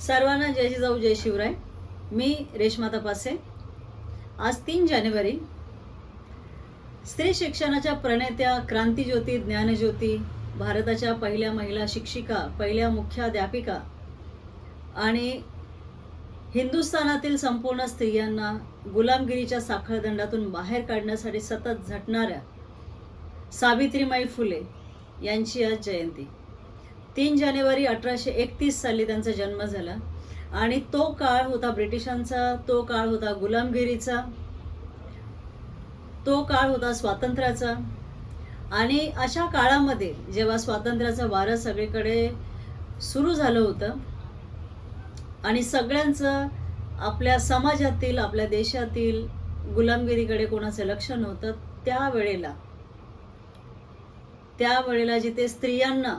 सर्वांना जय जिजाऊ जय शिवराय. मी रेश्मा तपासे. आज तीन जानेवारी. स्त्री शिक्षणाच्या प्रणेत्या क्रांतीज्योती ज्ञानज्योती भारताच्या पहिल्या महिला शिक्षिका पहिल्या मुख्याध्यापिका आणि हिंदुस्थानातील संपूर्ण स्त्रियांना गुलामगिरीच्या साखळदंडातून बाहेर काढण्यासाठी सतत झटणाऱ्या सावित्रीमाई फुले यांची आज जयंती. तीन जानेवारी अठराशे एकतीस साली त्यांचा जन्म झाला. आणि तो काळ होता ब्रिटिशांचा तो काळ होता गुलामगिरीचा तो काळ होता स्वातंत्र्याचा. आणि अशा काळामध्ये जेव्हा स्वातंत्र्याचं वारं सगळीकडे सुरू झालं होतं आणि सगळ्यांचं आपल्या समाजातील आपल्या देशातील गुलामगिरीकडे कोणाचं लक्ष नव्हतं त्यावेळेला त्यावेळेला जिथे स्त्रियांना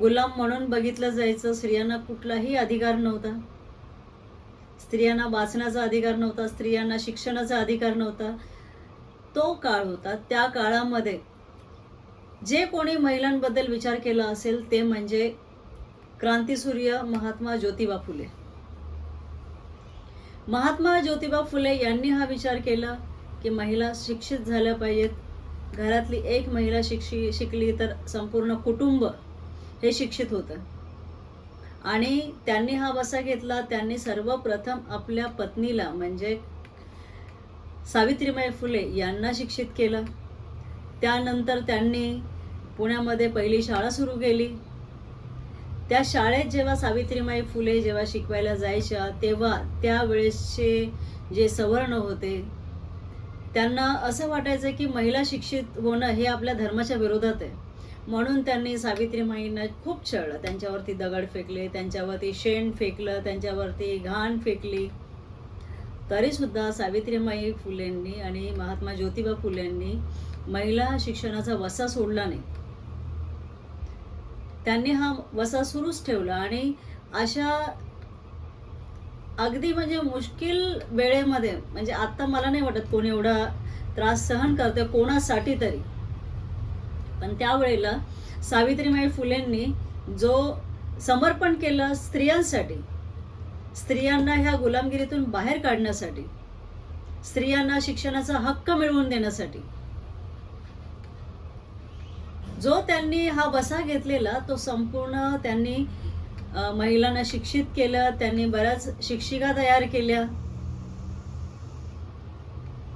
गुलाम म्हणून बघितलं जायचं स्त्रियांना कुठलाही अधिकार नव्हता. स्त्रियांना वाचण्याचा अधिकार नव्हता स्त्रियांना शिक्षणाचा अधिकार नव्हता. तो काळ होता त्या काळामध्ये जे कोणी महिलांबद्दल विचार केला असेल ते म्हणजे क्रांतीसूर्य महात्मा ज्योतिबा फुले. महात्मा ज्योतिबा फुले यांनी हा विचार केला की महिला शिक्षित झाल्या पाहिजेत. घरातली एक महिला शिक्षी शिकली तर संपूर्ण कुटुंब हे शिक्षित होतं. आणि त्यांनी हा वसा घेतला त्यांनी सर्वप्रथम आपल्या पत्नीला म्हणजे सावित्रीबाई फुले यांना शिक्षित केलं. त्यानंतर त्यांनी पुण्यामध्ये पहिली शाळा सुरू केली. त्या शाळेत जेव्हा सावित्रीबाई फुले जेव्हा शिकवायला जायच्या तेव्हा त्यावेळेसचे जे सवर्ण होते त्यांना असं वाटायचं की महिला शिक्षित होणं हे आपल्या धर्माच्या विरोधात आहे. म्हणून त्यांनी सावित्रीमाईंना खूप छळलं. त्यांच्यावरती दगड फेकले त्यांच्यावरती शेण फेकलं त्यांच्यावरती घाण फेकली. तरीसुद्धा सावित्रीमाई फुलेंनी आणि महात्मा ज्योतिबा फुलेंनी महिला शिक्षणाचा वसा सोडला नाही. त्यांनी हा वसा सुरूच ठेवला आणि अशा अगदी म्हणजे मुश्किल वेळेमध्ये म्हणजे आता मला नाही वाटत कोणी एवढा त्रास सहन करतोय कोणासाठी तरी पण त्यावेळेला सावित्रीबाई फुलेंनी जो समर्पण केलं स्त्रियांसाठी स्त्रियांना ह्या गुलामगिरीतून बाहेर काढण्यासाठी स्त्रियांना शिक्षणाचा हक्क मिळवून देण्यासाठी जो त्यांनी हा वसा घेतलेला तो संपूर्ण त्यांनी महिलांना शिक्षित केलं त्यांनी बऱ्याच शिक्षिका तयार केल्या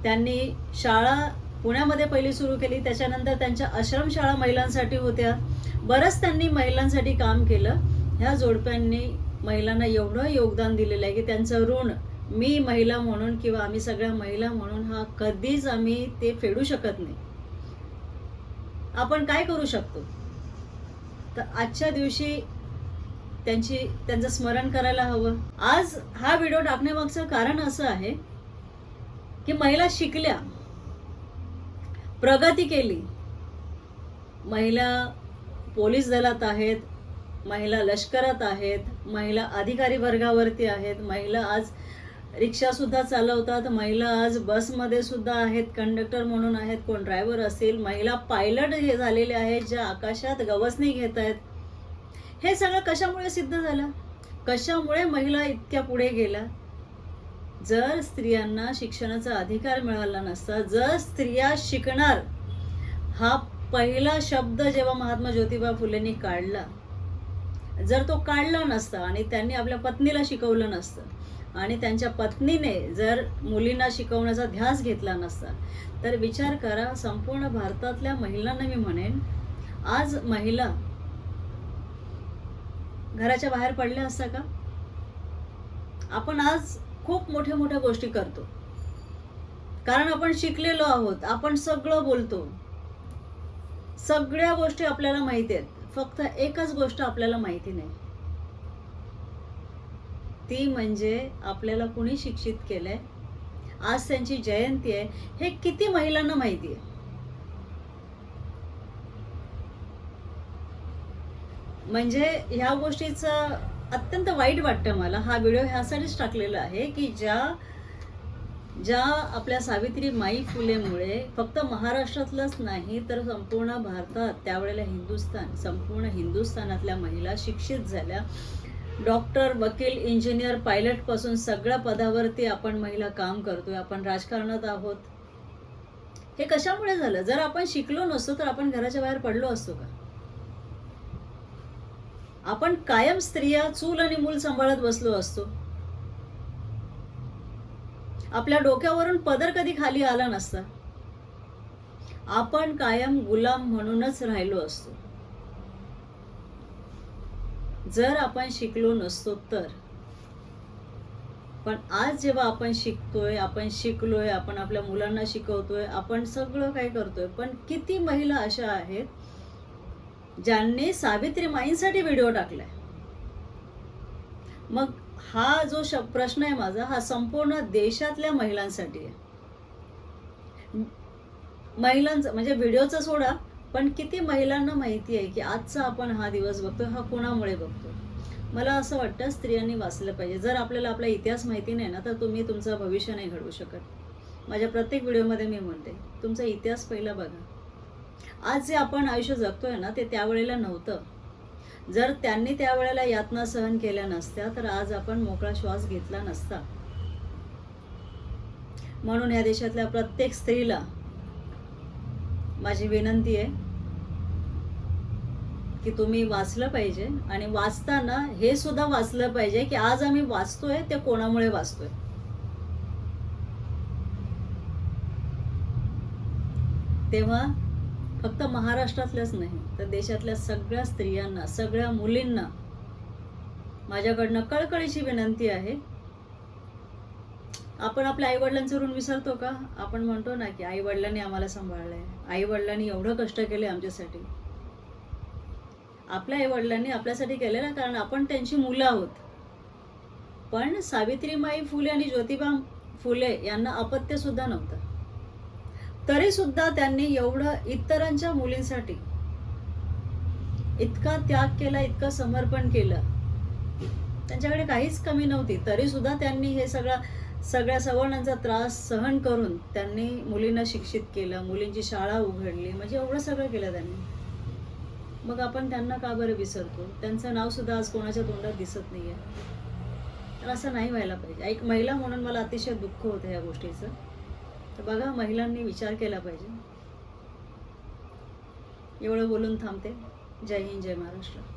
त्यांनी शाळा पुण्यामध्ये पहिली सुरू केली. त्याच्यानंतर त्यांच्या आश्रमशाळा महिलांसाठी होत्या. बरंच त्यांनी महिलांसाठी काम केलं. ह्या जोडप्यांनी महिलांना एवढं योगदान दिलेलं आहे की त्यांचं ऋण मी महिला म्हणून किंवा आम्ही सगळ्या महिला म्हणून हा कधीच आम्ही ते फेडू शकत नाही. आपण काय करू शकतो? तर आजच्या दिवशी त्यांची त्यांचं स्मरण करायला हवं. आज हा व्हिडिओ टाकण्यामागचं कारण असं आहे की महिला शिकल्या. प्रगती केली. महिला पोलीस दलात आहेत महिला लष्करात आहेत महिला अधिकारी वर्गावरती आहेत महिला आज रिक्षासुद्धा चालवतात महिला आज बसमध्ये सुद्धा आहेत कंडक्टर म्हणून आहेत कोण ड्रायव्हर असतील महिला पायलट हे झालेले आहेत ज्या आकाशात गवसणी घेत आहेत. हे सगळं कशामुळे सिद्ध झालं? कशामुळे महिला इतक्या पुढे गेल्या? जर स्त्रियांना शिक्षणाचा अधिकार मिळाला नसता जर स्त्रिया शिकणार हा पहिला शब्द जेव्हा महात्मा ज्योतिबा फुलेंनी काढला जर तो काढला नसता आणि त्यांनी आपल्या पत्नीला शिकवलं नसतं आणि त्यांच्या पत्नीने जर मुलींना शिकवण्याचा ध्यास घेतला नसता तर विचार करा संपूर्ण भारतातल्या महिलांना मी म्हणेन आज महिला घराच्या बाहेर पडल्या असता का? आपण आज खूप मोठ्या मोठ्या गोष्टी करतो. कारण आपण शिकलेलो आहोत आपण सगळं बोलतो. सगळ्या गोष्टी आपल्याला माहिती आहेत फक्त एकच गोष्ट आपल्याला माहिती नाही. ती म्हणजे आपल्याला कुणी शिक्षित केलंय? आज त्यांची जयंती आहे हे किती महिलांना माहिती आहे? म्हणजे ह्या गोष्टीचं अत्यंत वाईट वाटतं मला. हा व्हिडिओ ह्यासाठीच टाकलेला आहे की ज्या ज्या आपल्या सावित्री माई फुलेमुळे फक्त महाराष्ट्रातलंच नाही तर संपूर्ण भारतात त्यावेळेला हिंदुस्थान संपूर्ण हिंदुस्थानातल्या महिला शिक्षित झाल्या. डॉक्टर वकील इंजिनियर पायलटपासून सगळ्या पदावरती आपण महिला काम करतोय आपण राजकारणात आहोत. हे कशामुळे झालं? जर आपण शिकलो नसतो तर आपण घराच्या बाहेर पडलो असतो का? आपण कायम स्त्रिया चूल आणि मूल सांभाळत बसलो असतो. आपल्या डोक्यावरून पदर कधी खाली आला नसता. आपण कायम गुलाम म्हणूनच राहिलो असतो. जर आपण शिकलो नसतो तर. पण आज जेव्हा आपण शिकतोय आपण शिकलोय आपण आपल्या मुलांना शिकवतोय आपण सगळं काही करतोय पण किती महिला अशा आहेत ज्यांनी सावित्रीमाईंसाठी व्हिडिओ टाकलाय. मग हा जो श प्रश्न आहे माझा हा संपूर्ण देशातल्या महिलांसाठी आहे. महिलांचा म्हणजे व्हिडिओचा सोडा पण किती महिलांना माहिती आहे की आजचा आपण हा दिवस बघतोय हा कोणामुळे बघतो मला असं वाटतं स्त्रियांनी वाचलं पाहिजे. जर आपल्याला आपला इतिहास माहिती नाही ना तर तुम्ही तुमचं भविष्य नाही घडवू शकत. माझ्या प्रत्येक व्हिडिओमध्ये मी म्हणते तुमचा इतिहास पहिला बघा. आज जे आपण आयुष्य जगतोय ना ते त्यावेळेला नव्हतं. जर त्यांनी त्यावेळेला यातना सहन केल्या नसत्या तर आज आपण मोकळा श्वास घेतला नसता. म्हणून या देशातल्या प्रत्येक स्त्रीला माझी विनंती आहे की तुम्ही वाचलं पाहिजे आणि वाचताना हे सुद्धा वाचलं पाहिजे की आज आम्ही वाचतोय ते कोणामुळे वाचतोय? तेव्हा फक्त महाराष्ट्रातल्याच नाही तर देशातल्या सगळ्या स्त्रियांना सगळ्या मुलींना माझ्याकडनं कळकळीची विनंती आहे. आपण आपल्या आईवडिलांचं ऋण विसरतो का? आपण म्हणतो ना की आई वडिलांनी आम्हाला सांभाळलंय. आई वडिलांनी एवढं कष्ट केले आमच्यासाठी. आपल्या आई वडिलांनी आपल्यासाठी केले ना कारण आपण त्यांची मुलं आहोत. पण सावित्रीमाई फुले आणि ज्योतिबा फुले यांना अपत्य सुद्धा नव्हतं. तरी सुद्धा त्यांनी एवढं इतरांच्या मुलींसाठी इतका त्याग केला इतकं समर्पण केलं. त्यांच्याकडे काहीच कमी नव्हती. तरी सुद्धा त्यांनी हे सगळं सगळ्या सवर्णांचा त्रास सहन करून त्यांनी मुलींना शिक्षित केलं मुलींची शाळा उघडली म्हणजे एवढं सगळं केलं त्यांनी. मग आपण त्यांना का बरं विसरतो? त्यांचं नाव सुद्धा आज कोणाच्या तोंडात दिसत नाही तर असं नाही व्हायला पाहिजे. एक महिला म्हणून मला अतिशय दुःख होतं या गोष्टीचं. तर बघा महिलांनी विचार केला पाहिजे. एवढं बोलून थांबते. जय हिंद जय महाराष्ट्र.